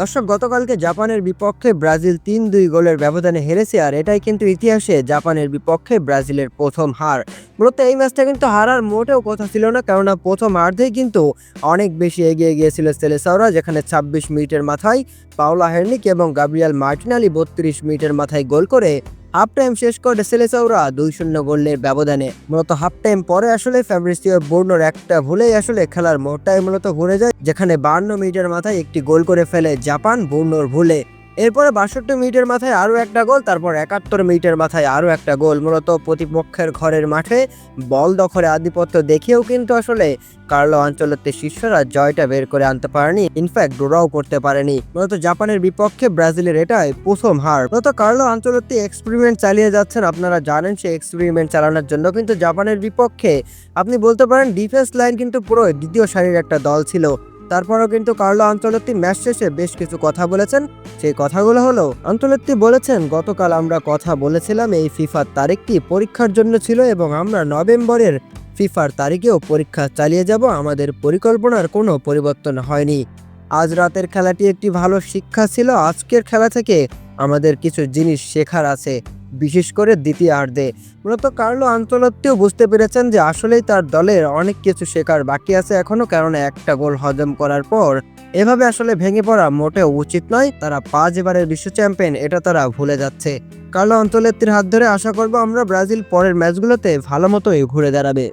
দর্শক, গতকালকে জাপানের বিপক্ষে ব্রাজিল তিন দুই গোলের ব্যবধানে হেরেছে, আর এটাই কিন্তু ইতিহাসে জাপানের বিপক্ষে ব্রাজিলের প্রথম হার। মূলত এই ম্যাচটা কিন্তু হারার মোটেও কথা ছিল না, কেননা প্রথম হার্ধেই কিন্তু অনেক বেশি এগিয়ে গিয়েছিল সেলেসাওরা, যেখানে ছাব্বিশ মিনিটের মাথায় পাওলা হেরনিক এবং গাব্রিয়াল মার্টিনালি বত্রিশ মিনিটের মাথায় গোল করে হাফ টাইম শেষ করে সেলেসাউরা দুই শূন্য গোলের ব্যবধানে। মূলত হাফ টাইম পরে আসলে ফ্যাব্রিসিও বোর্নোর একটা ভুলেই আসলে খেলার মোড়টাই মূলত ঘুরে যায়, যেখানে বান্ন মিনিটের মাথায় একটি গোল করে ফেলে জাপান বোর্নোর ভুলে। এরপরে বাষট্টি মিনিটের মাথায় আরও একটা গোল, তারপর একাত্তর মিনিটের মাথায় আরও একটা গোল। মূলত প্রতিপক্ষের ঘরের মাঠে বল দখলে আধিপত্য দেখেও কিন্তু আসলে কার্লো অঞ্চলের শিষ্যরা জয়টা বের করে আনতে পারেনি। ইনফ্যাক্ট ড্রও করতে পারেনি। মূলত জাপানের বিপক্ষে ব্রাজিলের এটাই প্রথম হার। মূলত কার্লো অঞ্চলতি এক্সপেরিমেন্ট চালিয়ে যাচ্ছেন, আপনারা জানেন সেই এক্সপেরিমেন্ট চালানোর জন্য কিন্তু জাপানের বিপক্ষে, আপনি বলতে পারেন ডিফেন্স লাইন কিন্তু পুরো দ্বিতীয় সারির একটা দল ছিল। তারপরও কিন্তু কার্লো আঞ্চলত্তি ম্যাচ শেষে বেশ কিছু কথা বলেছেন। সেই কথাগুলো হলো আন্তর্জাতিক বলেছেন, গতকাল আমরা কথা বলেছিলাম এই ফিফার তারিখটি পরীক্ষার জন্য ছিল এবং আমরা নভেম্বরের ফিফার তারিখেও পরীক্ষা চালিয়ে যাব। আমাদের পরিকল্পনার কোনো পরিবর্তন হয়নি। আজ রাতের খেলাটি একটি ভালো শিক্ষা ছিল। আজকের খেলা থেকে আমাদের কিছু জিনিস শেখার আছে। বিশেষ করে দ্বিতীয়ার্ধে। মূলত কার্লো আন্তলত্তিও বুঝতে পেরেছেন যে আসলেই তার দলের অনেক কিছু শেখার বাকি আছে এখনও কারণ একটা গোল হজম করার পর এভাবে আসলে ভেঙে পড়া মোটেও উচিত নয়। তারা পাঁচ এবারের বিশ্ব চ্যাম্পিয়ন, এটা তারা ভুলে যাচ্ছে। কার্লো আন্তলত্তির হাত ধরে আশা করব আমরা ব্রাজিল পরের ম্যাচগুলোতে ভালো মতোই ঘুরে দাঁড়াবে।